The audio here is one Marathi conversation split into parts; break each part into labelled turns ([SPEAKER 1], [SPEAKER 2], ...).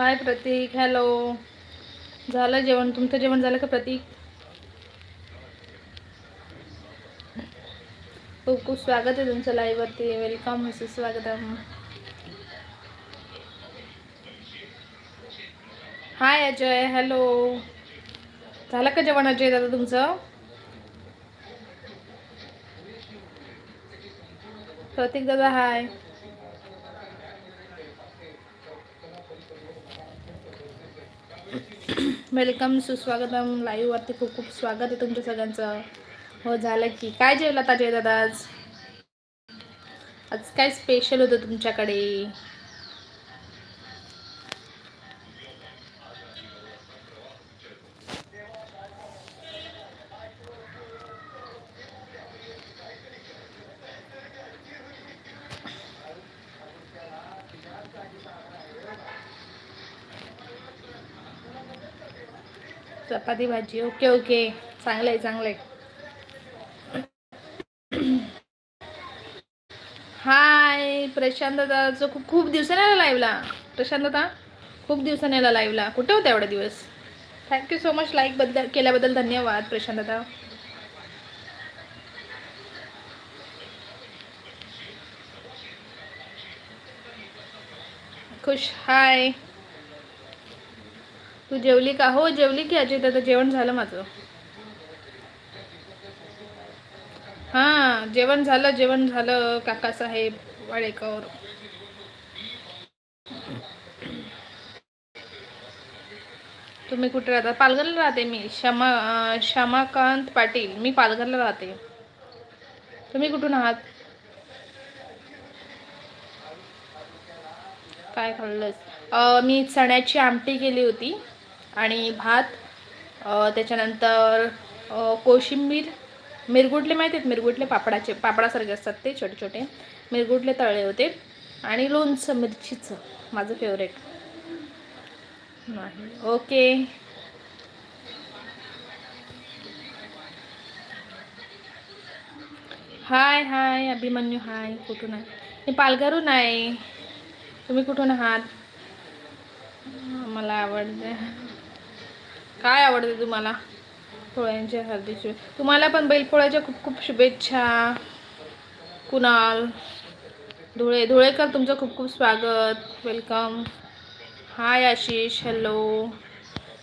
[SPEAKER 1] हाय प्रतीक हॅलो. झालं जेवण? तुमचं जेवण झालं का प्रतीक? खूप खूप स्वागत आहे तुमचं लाईव्हवरती. वेलकम स्वागतम हाय अजय हॅलो झालं का जेवण अजय दादा तुमचं? प्रतीक दादा हाय वेलकम सुस्वागतम. लाईव्हवरती खूप खूप स्वागत आहे तुमच्या सगळ्यांचं. हो झालं की. काय जेवला ताजे दादा आज? आज काय स्पेशल होतं तुमच्याकडे? चपाती भाजी. Okay okay. चांगलं आहे चांगलं आहे हाय प्रशांत दादाचं खूप खूप दिवसाने आला लाईव्हला प्रशांत दादा खूप दिवसाने आला लाईव्हला कुठे होता एवढा दिवस? थँक्यू सो मच लाईकबद्दल केल्याबद्दल धन्यवाद प्रशांत दादा. खुश हाय. तू जेवली का? हो जेवली की अजित. आता जेवण झालं माझं. हां जेवण झालं जेवण झालं. काकासाहेब वाडेकर. तुम्ही कुठे राहता? पालघरला राहते मी. श्यामा श्यामाकांत पाटील. मी पालघरला राहते. तुम्ही कुठून आहात? काय खाल्लंस? मी चण्याची आमटी केली होती. आणि भात त्याच्यानंतर कोशिंबीर मिरगुटले माहिती आहेत? मिरगुटले पापडाचे पापडासारखे असतात ते छोटे छोटे मिरगुटले तळले होते. आणि लोणचं मिरचीचं माझं फेवरेट नाही. Okay. Hi hi Abhimanyu hi. कुठून आहे? मी पालघरून आहे. तुम्ही कुठून आहात? मला आवडते. काय आवडते तुम्हाला? पोळ्यांच्या हार्दिक तुम्हाला पण बैलपोळ्याच्या खूप खूप शुभेच्छा. कुणाल. धुळे धुळेकर तुमचं खूप खूप स्वागत. वेलकम हाय आशिष हॅलो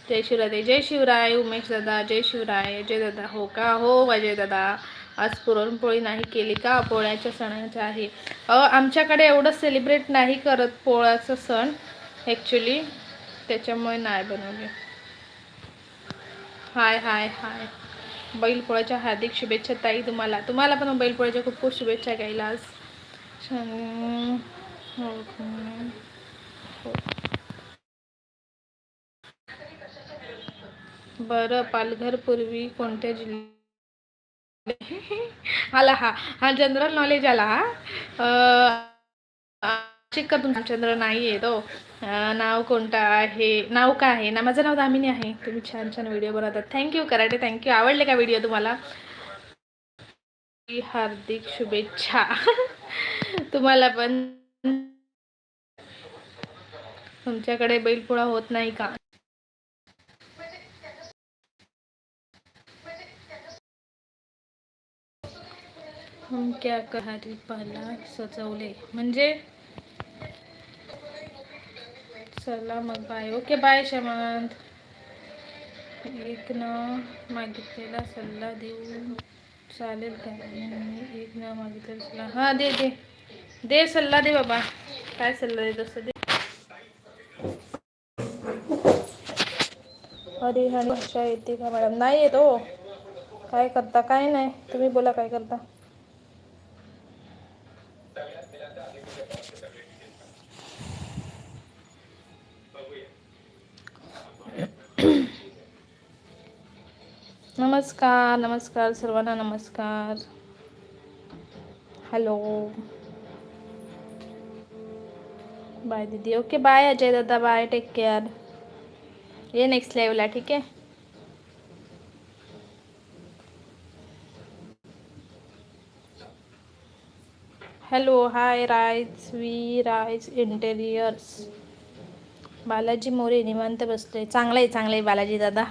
[SPEAKER 1] जय शिवराय जय शिवराय. उमेश दादा जय शिवराय. जय दादा. हो का? हो अजय दादा. आज पुरणपोळी नाही केली का? पोळ्याच्या सणाच्या आहे. आमच्याकडे एवढं सेलिब्रेट नाही करत पोळ्याचा सण ॲक्च्युली त्याच्यामुळे नाही बनवले. हाय हाय हाय. बैलपोळ्याच्या हार्दिक शुभेच्छा ताई तुम्हाला. तुम्हाला पण बैलपोळ्याच्या खूप खूप शुभेच्छा घ्यायला आज. छान. हो, हो. बरं पालघर पूर्वी कोणत्या जिल्ह्यात? आला हा. हा जनरल नॉलेज आला हा. शिक्का तुमचा चंद्र नाही आहे तो नाव कोणतं आहे? नाव काय आहे? ना माझं नाव दामिनी आहे. तुम्ही छान छान व्हिडिओ बनवतात थँक्यू कराटे थँक्यू आवडले का व्हिडिओ तुम्हाला? हार्दिक शुभेच्छा. तुम्हाला पण. तुमच्याकडे बैलपोळा होत नाही का? हम क्या कहारी पाला सजवले. म्हणजे? चला मग बाय ओके बाय शमंत एक ना मागितलेला सल्ला देऊ. चालेल का? एक ना मागितलेला सल्ला. हां दे दे. दे सल्ला दे बाबा. काय सल्ला दे तसं दे. अरे हा भाषा येते का मॅडम? नाही येत हो. काय करता? काय नाही. तुम्ही बोला काय करता? नमस्कार नमस्कार सर्वांना नमस्कार. हॅलो बाय दीदी. ओके बाय अजय दादा. बाय टेक केअर ये नेक्स्ट लाईव्हला ठीक आहे? हॅलो हाय रायज वी रायज इंटेरियर्स बालाजी मोरे निवांत बसले. चांगलं आहे चांगलं आहे बालाजी दादा.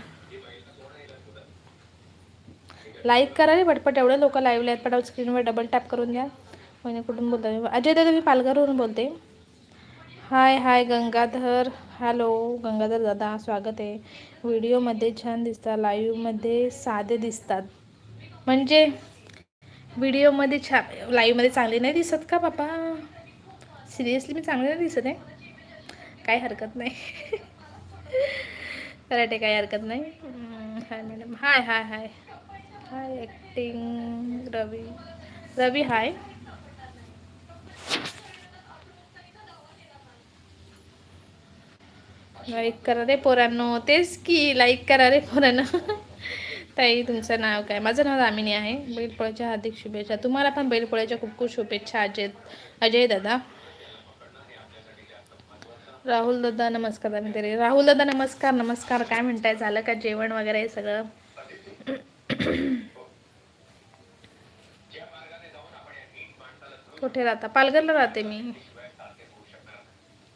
[SPEAKER 1] लाईक करा रे पटपट एवढे लोक लाईव्ह आहेत. पटावर स्क्रीनवर डबल टॅप करून घ्या. कोणी कुठून बोलता मी अजय दादा मी पालघरवरून बोलते. Hi hi Gangadhar. Hello Gangadhar दादा स्वागत आहे. व्हिडिओमध्ये छान दिसतात लाईव्हमध्ये साधे दिसतात. म्हणजे व्हिडिओमध्ये छा लाईव्हमध्ये चांगले नाही दिसत का बाबा सिरियसली मी चांगले नाही दिसत आहे. काही हरकत नाही. कराटे काही हरकत नाही. Hi madam hi hi hi hi acting Ravi Ravi hi like करा रे पोरांनो. तेच की लाईक करा रे पोरांनो. ताई तुमचं नाव काय? माझं नाव दामिनी आहे. बैलपोळ्याच्या हार्दिक शुभेच्छा. तुम्हाला पण बैलपोळ्याच्या खूप खूप शुभेच्छा अजय अजय दादा. राहुल दादा नमस्कार दामिनी तरी राहुल दादा नमस्कार नमस्कार. काय म्हणताय? झालं का जेवण वगैरे सगळं? कुठे राहता? पालघरला राहते मी.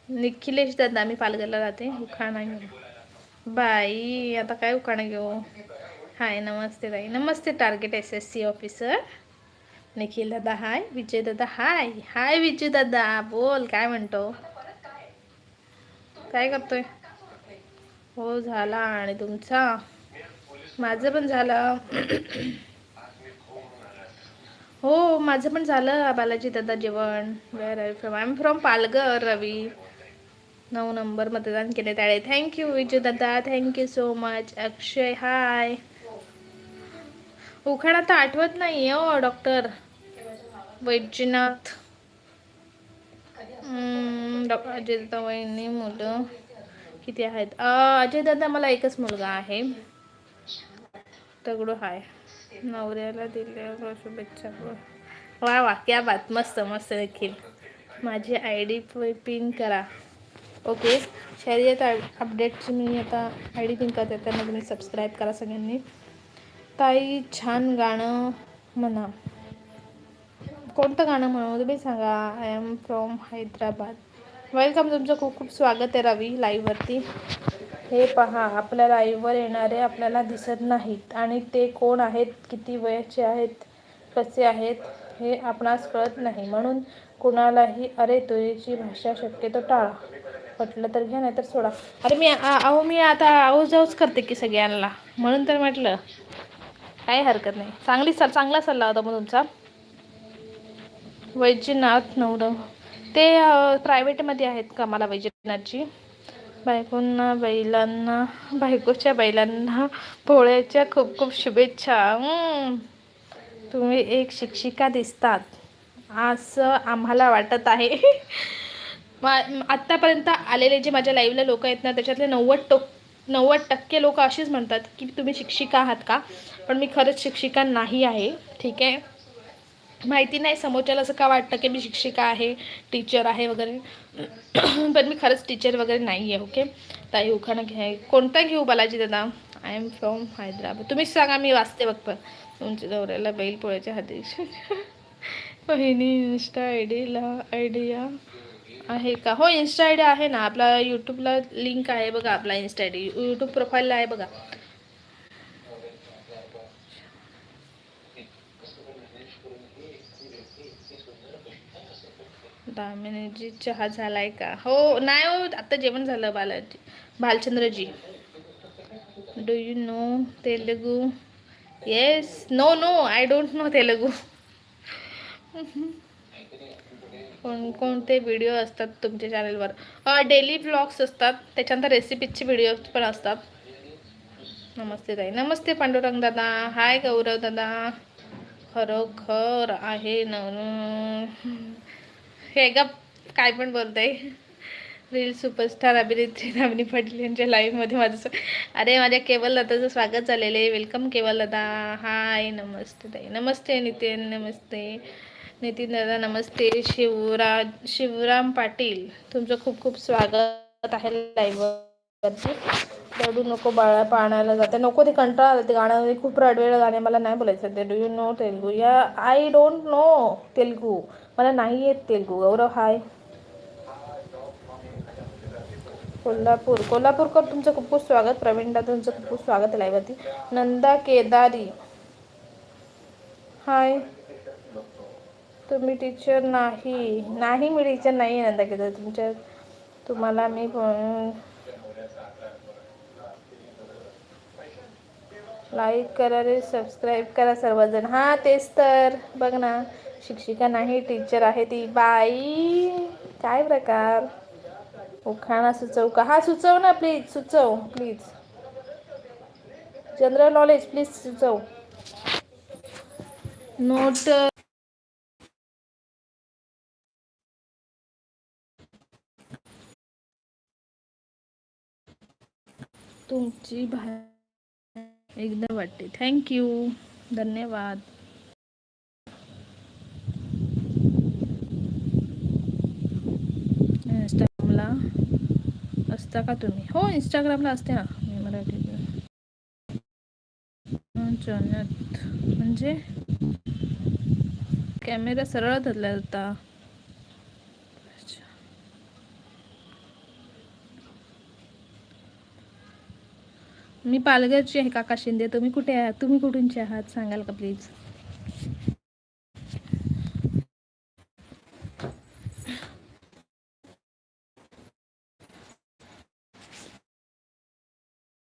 [SPEAKER 1] निखिलेश दादा मी पालघरला राहते. उखाणा घेऊ बाई आता काय उखाणा घेऊ? हाय नमस्ते ताई. नमस्ते target S S C officer Nikhil hi Vijay. विजय दादा हाय. हाय विजय दादा. बोल काय म्हणतो? काय करतोय? हो झाला आणि तुमचा? माझं पण झालं. हो माझं पण झालं बालाजी दादा जेवण. Where I from I am from Palghar Ravi. नऊ नंबर मतदान केले त्याळे थँक्यू विजू दादा. Thank you so much Akshay hi उखाड आता आठवत नाही हो डॉक्टर वैजनाथ डॉक्टर अजय दादा वहिनी मुलं. किती आहेत? अजय दादा मला एकच मुलगा आहे. दगडू हाय. नवऱ्याला दिल्या शुभेच्छा वा वा क्या बात. मस्त मस्त देखील. माझी आय डी पिन करा. ओके शर्यत अपडेटची मी आता आय डी पिन करते त्यांना तुम्ही सबस्क्राईब करा सगळ्यांनी. ताई छान गाणं म्हणा. कोणतं गाणं म्हणू तुम्ही सांगा. I am from Hyderabad welcome तुमचं खूप खूप स्वागत आहे रवी लाईव्हवरती हे पहा आपल्या लाईव्हवर येणारे आपल्याला दिसत नाहीत. आणि ते कोण आहेत? किती वयाचे आहेत? कसे आहेत? हे आपणास कळत नाही. म्हणून कुणालाही अरे तुझी भाषा शक्यतो टाळा. पटलं तर घ्या नाही तर सोडा. अरे मी अहो मी आता आऊज जाऊच करते की सगळ्यांना. म्हणून तर म्हटलं काही हरकत नाही. चांगली सल चांगला सल्ला होता मग तुमचा. वैजनाथ नवरं ते प्रायव्हेटमध्ये आहेत का? मला वैजनाथची बायकोंना बैलांना बायकोच्या बैलांना पोळ्याच्या खूप खूप शुभेच्छा. तुम्ही एक शिक्षिका दिसतात असं आम्हाला वाटत आहे. मा आत्तापर्यंत आलेले जे माझ्या लाईव्हला लोक आहेत ना त्याच्यातले नव्वद टोक नव्वद टक्के लोक अशीच म्हणतात की तुम्ही शिक्षिका आहात का? पण मी खरंच शिक्षिका नाही आहे ठीक आहे? माहिती नाही समोरच्याला असं का वाटतं की मी शिक्षिका आहे टीचर आहे वगैरे. पण मी खरंच टीचर वगैरे नाही आहे ओके ताई उखाणं घ्या कोणता घेऊ बालाजी दादा? आय एम फ्रॉम हैदराबाद तुम्हीच सांगा मी वाचते बघ तुमच्या दौऱ्याला बैल पोळ्याच्या हाती. बहिणी इन्स्टा आय डीला आयडिया आहे का? हो इन्स्टा आय डी आहे ना. आपला यूट्यूबला लिंक आहे बघा आपला इन्स्टा आय डी यूट्यूब प्रोफाईलला आहे बघा. दामिनीजी चहा झालाय का? हो नाही हो आता जेवण झालं Balaji Bhalchandraji do you know Telugu? Yes no no I don't know Telugu. कोणकोणते व्हिडिओ असतात तुमच्या चॅनलवर डेली ब्लॉग्स असतात त्याच्यानंतर रेसिपीजचे व्हिडिओ पण असतात. नमस्ते ताई. नमस्ते पांडुरंग दादा. हाय गौरव दादा. खरोखर आहे न हे ग काय पण बोलतंय. रील सुपरस्टार अभिनेत्री रामिनी पाटील यांच्या लाईव्हमध्ये माझं अरे माझ्या केवल दादाचं स्वागत झालेलं आहे. वेलकम केवल दादा. हाय नमस्ते ताई. नमस्ते नितीन. नमस्ते. नितीन दादा नमस्ते. शिवराज शिवराम पाटील तुमचं खूप खूप स्वागत आहे लाईव्हवरती रडू नको बाळा पाण्याला जाते. नको ते कंटाळा आलं. ते गाणं खूप रडवेळ गाणे मला नाही बोलायचं. ते डू यू नो तेलगू? या आय डोंट नो तेलगू. मला नाही येत तेलगू. गौरव हाय कोल्हापूर. कोल्हापूरकर तुमचं खूप खूप स्वागत. प्रवीणला तुमचं खूप खूप स्वागत आहे नंदा केदारी. हाय तुम्ही टीचर नाही. नाही मी टीचर नाही आहे नंदा केदारी. तुमच्या तुम्हाला मी लाईक करा रे सबस्क्राईब करा सर्वजण. हां तेच तर. बघ ना शिक्षिका नाही टीचर आहे ती. बाई काय प्रकार? उखाणा सुचव का? हा सुचव ना प्लीज सुचव प्लीज जनरल नॉलेज प्लीज सुचव. नोट तुमची भा एकदम वाटते. थँक्यू धन्यवाद. इंस्टाग्रामला असता का तुम्ही? हो इंस्टाग्रामला असते ना मी मराठीत म्हणजे कॅमेरा सरळ धरला होता मी पालघरची आहे काका शिंदे. तुम्ही कुठे आहात? तुम्ही कुठूनचे आहात? सांगाल का प्लीज?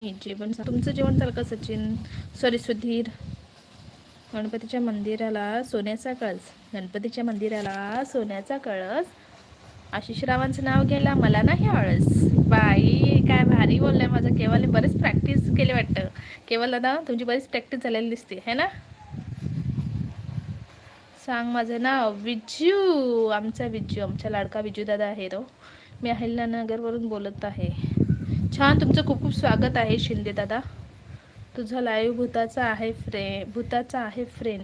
[SPEAKER 1] जेवण तुमचं जेवण झालं का सचिन? सॉरी सुधीर. गणपतीच्या मंदिराला सोन्याचा कळस. गणपतीच्या मंदिराला सोन्याचा कळस. आशिष रावांचं नाव घ्यायला मला नाही आळस बाई काय भारी बोललाय माझं. केवळ बरेच प्रॅक्टिस केली वाटतं. केवळ दादा तुमची बरीच प्रॅक्टिस झालेली दिसते. है ना? सांग माझं नाव. विजू. आमचा विजू आमचा लाडका विजू दादा आहे तो. मी अहिल्यानगरवरून बोलत आहे. छान तुमचं खूप खूप स्वागत आहे शिंदे दादा. तुझा लाईव्ह भूताचा आहे फ्रे भूताचा आहे फ्रेंड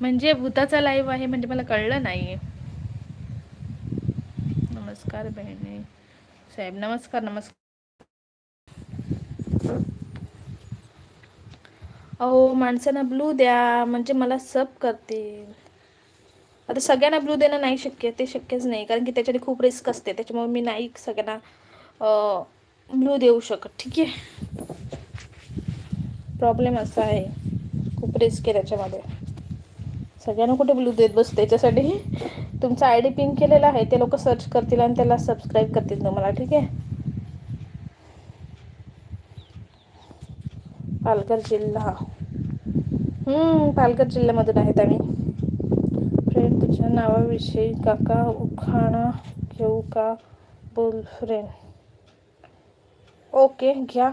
[SPEAKER 1] म्हणजे भूताचा लाईव्ह आहे म्हणजे मला कळलं नाही. नमस्कार बहिणी. साहेब नमस्कार नमस्कार. अहो माणसांना ब्लू द्या म्हणजे मला सब करतील. आता सगळ्यांना ब्लू देणं नाही शक्य ते शक्यच नाही. कारण की त्याच्याने खूप रिस्क असते. त्याच्यामुळे मी नाही सगळ्यांना ब्लू देऊ शकत. ठीक आहे? प्रॉब्लेम असा आहे. खूप रिस्क आहे त्याच्यामध्ये. सगळ्यांना कुठे ब्लू देत बस त्याच्यासाठी तुमचा आय डी पिन केलेला आहे ते लोक सर्च करतील आणि त्याला सबस्क्राईब करतील तुम्हाला ठीक आहे? पालघर जिल्हा. पालघर जिल्ह्यामधून आहेत आम्ही. फ्रेंड तुझ्या नावाविषयी काका उखाणा घेऊ का? बोल फ्रेंड ओके घ्या.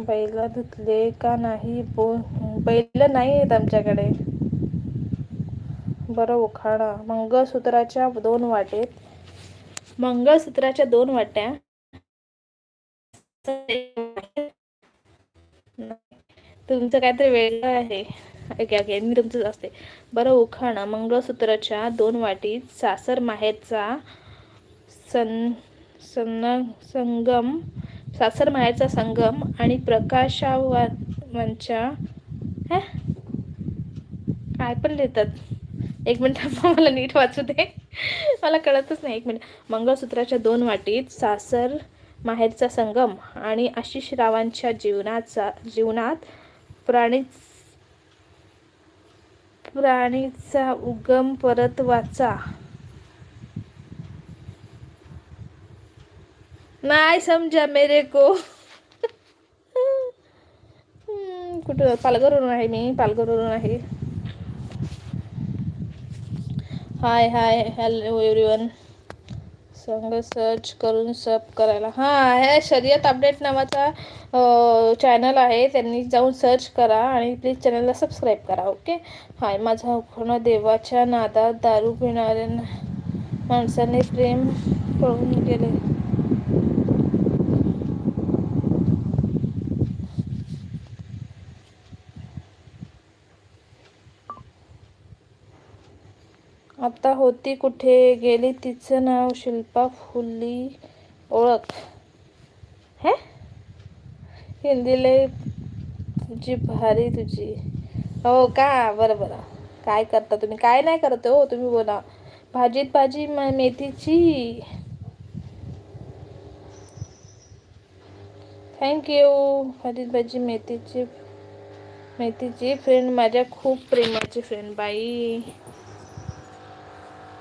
[SPEAKER 1] बैल धुतले का नाही? बोल बैल नाही आहेत आमच्याकडे. बरं उखाणा. मंगळसूत्राच्या दोन वाटेत मंगळसूत्राच्या दोन वाट्या. तुमचं काहीतरी वेगळं आहे. ओके ओके मी तुमचंच असते. बरं उखाणा. मंगळसूत्राच्या दोन वाटीत सासर माहेरचा सन सन संगम सासर माहेरचा संगम आणि प्रकाशावांच्या काय पण लिहितात. एक मिनिट मला नीट वाचू दे. मला कळतच नाही एक मिनिट. मंगळसूत्राच्या दोन वाटीत सासर माहेरचा संगम आणि आशिष रावांच्या जीवनाचा जीवनात प्राणी प्राणीचा उगम परत वाचा. नाही समजा मेरे को. कुठं? पालघरवरून आहे मी पालघरवरून आहे. Hi hi hello everyone song search करून सब करायला. हां आहे शर्यत अपडेट नावाचा चॅनल आहे. त्यांनी जाऊन सर्च करा आणि प्लीज चॅनलला सबस्क्राईब करा ओके हाय माझा उखणं देवाच्या नादात दारू पिणाऱ्या माणसाने प्रेम पळून गेले. आता होती कुठे? गेली तिचं नाव शिल्पा फुल्ली ओळख. हे? हिंदीले तुझी भारी तुझी. हो का? बरं बरं. काय करता तुम्ही? काय नाही करत हो तुम्ही बोला. भाजीत भाजी मेथीची. थँक्यू भाजीत भाजी मेथीची मेथीची फ्रेंड माझ्या खूप प्रेमाची फ्रेंड बाई.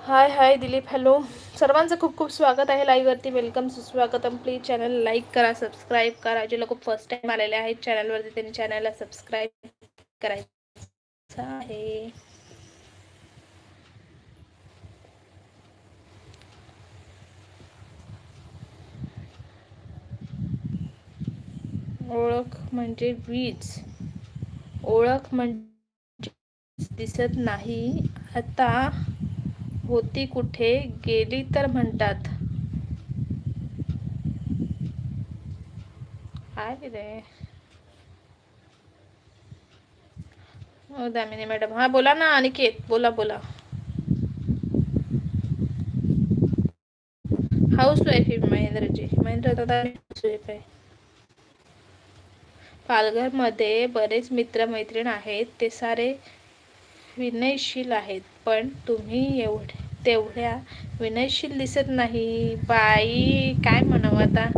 [SPEAKER 1] हाय हाय दिलीप हॅलो सर्वांचं खूप खूप स्वागत आहे लाईव्हवरती वेलकम सुस्वागतम प्लीज चॅनल लाईक करा सबस्क्राईब करा. जे लोक फर्स्ट टाईम आलेले आहेत चॅनलवरती त्यांनी चॅनलला सबस्क्राईब करायचं आहे. ओळख म्हणजे वीज. ओळख म्हणजे दिसत नाही. आता होती कुठे? गेली तर म्हणतात. काय रे दामिनी मॅडम. हा बोला ना अनिकेत. बोला बोला. हाऊस वाईफ आहे महेंद्रजी. महेंद्र दादा हाऊस वाईफ आहे. पालघरमध्ये बरेच मित्रमैत्रीण आहेत. ते सारे विनयशील आहेत पण तुम्ही एवढे तेवढ्या विनयशील दिसत नाही. बाई काय म्हणावं आता?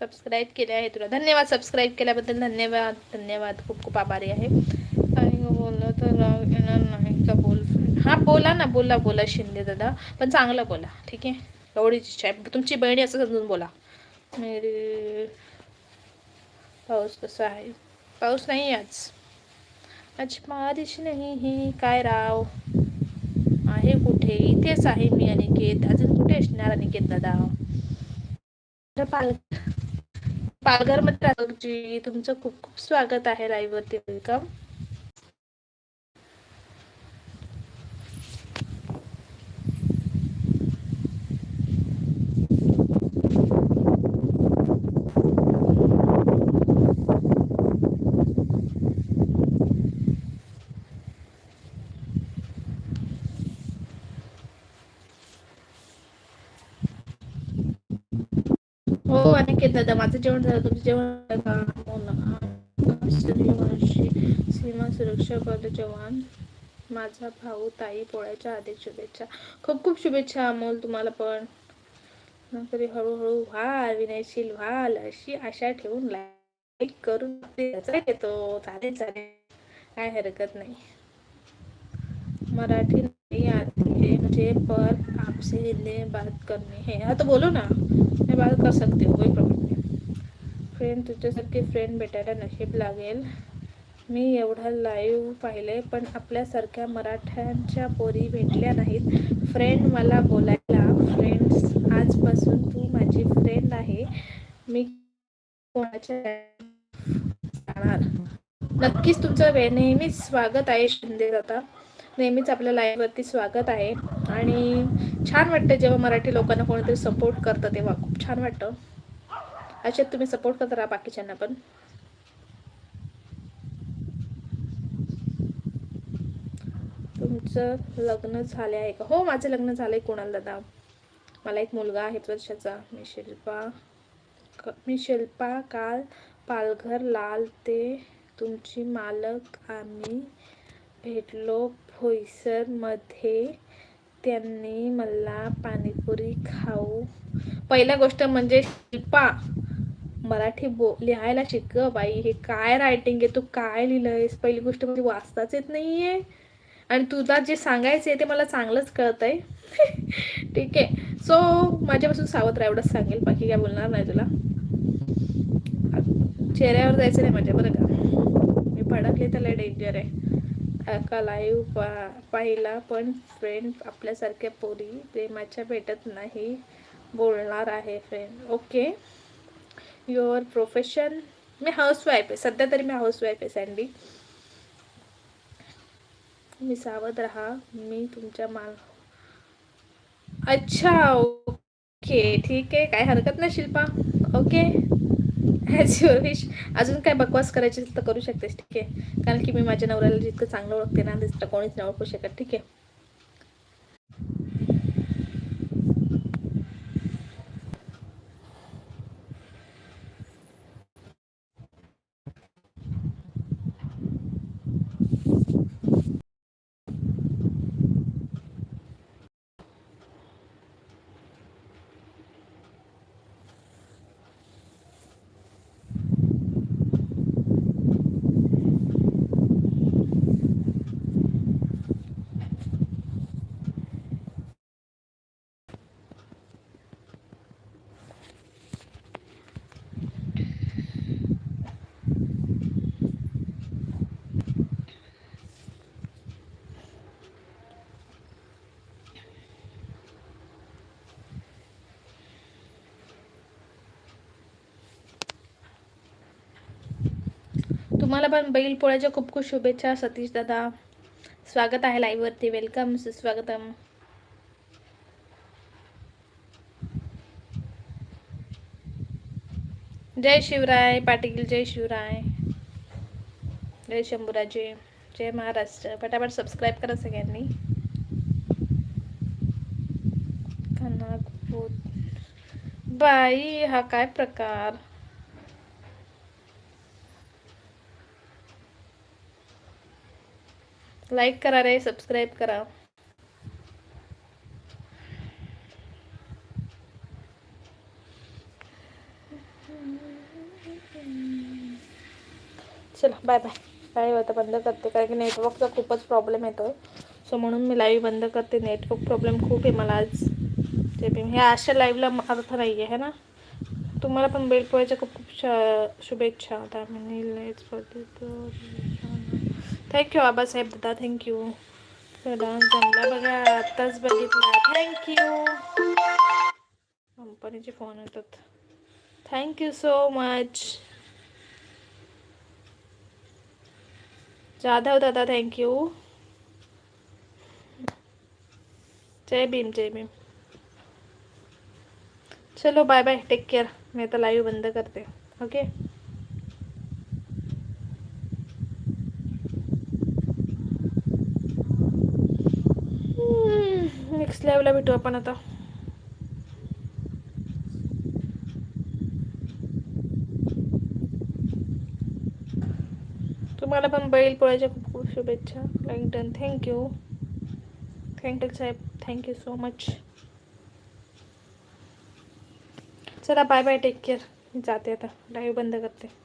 [SPEAKER 1] सबस्क्राईब केले आहे तुला. धन्यवाद सबस्क्राईब केल्याबद्दल धन्यवाद. धन्यवाद. खूप खूप आभारी आहे. आणि बोललो तर येणार नाही का? बोल. हा बोला ना. बोला बोला शिंदे दादा. पण चांगलं बोला. ठीक आहे? एवढीच इच्छा आहे. तुमची बहिणी असं समजून बोला. मेरी पाऊस कसा आहे? पाऊस नाही आज. आज बारिश नाही ही काय राव? आहे कुठे? इथेच आहे मी अनिकेत अजून कुठे असणार अनिकेत दादा? पाल पालघरमध्ये राहतो तुमचं खूप खूप स्वागत आहे लाईव्ह वरती वेलकम हो अनिकेत दादा माझं जेवण झालं तुमचं जेवण सीमा सुरक्षा बल जवान. माझा भाऊ ताई पोळ्याच्या आधी शुभेच्छा. खूप खूप शुभेच्छा अमोल तुम्हाला पण. तरी हळूहळू व्हाल विनयशील व्हाल अशी आशा ठेवून लाईक करून येतो. चालेल चालेल. काय हरकत नाही. मराठी मुझे पर आपसे ने बात करनी है। हाँ तो बोलो ना। मैं बात कर सकती हूँ कोई प्रॉब्लेम नाही। फ्रेंड तुझ्यासारखी फ्रेंड भेटायला नशीब लागेल। मी एवढं लाईव्ह पाहिले पण आपल्यासारख्या मराठ्यांच्या पोरी भेटल्या नाहीत. फ्रेंड मला बोलायला फ्रेंड्स आजपासून तू माझी फ्रेंड आहे. मी कोणाच्या जाणार? नक्कीच तुमचं वे नेहमीच स्वागत आहे शिंदे दादा. नेहमीच आपल्या लाईव्हवरती स्वागत आहे. आणि छान वाटतं जेव्हा मराठी लोकांना कोणीतरी सपोर्ट करतं तेव्हा. खूप छान वाटतं. अशात तुम्ही सपोर्ट करत राहा बाकीच्यांना पण. तुमचं लग्न झाले आहे का? हो माझं लग्न झालंय कोणाला दादा. मला एक मुलगा आहे वर्षाचा. मी शिल्पा मी शिल्पा काल पालघर लाल ते तुमची मालक आम्ही भेटलो मध्ये त्यांनी मला पाणीपुरी खाऊ. पहिल्या गोष्ट म्हणजे शिल्पा मराठी बो लिहायला शिक बाई. हे काय रायटिंग आहे? तू काय लिहिलंयस? पहिली गोष्ट म्हणजे वाचताच येत नाही आहे आणि तुला जे सांगायचं आहे ते मला चांगलंच कळत आहे ठीक आहे. सो माझ्यापासून सावध राहा एवढंच सांगेल. बाकी काय बोलणार नाही तुला. चेहऱ्यावर जायचं नाही माझ्या बरं का. मी भडकले त्याला डेंजर आहे. का लाईव्ह पा पाहिला पण फ्रेंड आपल्यासारख्या पोरी प्रेमाच्या भेटत नाही बोलणार आहे फ्रेंड ओके युअर प्रोफेशन मी हाऊसवाईफ आहे. सध्या तरी मी हाऊसवाईफ आहे सँडी मी सावध राहा मी तुमच्या माल अच्छा ओके ठीक आहे. काय हरकत नाही Shilpa. Okay as your wish अजून काय बकवास करायची तर करू शकतेस ठीक आहे. कारण की मी माझ्या नवऱ्याला जितकं चांगलं ओळखते ना दिसतं कोणीच नाही ओळखू शकत ठीक आहे. तुम्हाला पण बैल पोळ्याच्या खूप खूप शुभेच्छा. सतीश दादा स्वागत आहे लाईव्हवरती. वेलकम सुस्वागतम. जय शिवराय पाटील जय शिवराय. जय शंभूराजे. जय महाराष्ट्र. पटापट सबस्क्राईब करा सगळ्यांनी. बाई हा काय प्रकार? लाईक करा रे सबस्क्राईब करा. चला बाय बाय लाईव्ह आता बंद करते कारण की नेटवर्कचा खूपच प्रॉब्लेम येतो सो म्हणून मी लाईव्ह बंद करते. नेटवर्क प्रॉब्लेम खूप आहे मला आज. ते बी ह्या अशा लाईव्हला अर्थ नाही आहे है ना? तुम्हाला पण बैलपोळ्याच्या खूप खूप शा शुभेच्छा. थँक्यू आबासाहेब दादा थँक्यू डान्स जमला बघा. आत्ताच बघितला. थँक्यू कंपनीचे फ़ोन येतात. थँक्यू सो मच जाधव दादा थँक्यू जय भीम जय भीम. चलो बाय बाय टेक केअर मी आता लाईव्ह बंद करते. ओके नेक्स्ट लाईव्हला भेटू आपण आता? तुम्हाला पण बैल पोळ्याच्या खूप खूप शुभेच्छा. Like done thank you thank you Saheb. Thank you so much चला बाय बाय टेक केअर जाते आता. लाईव्ह बंद करते.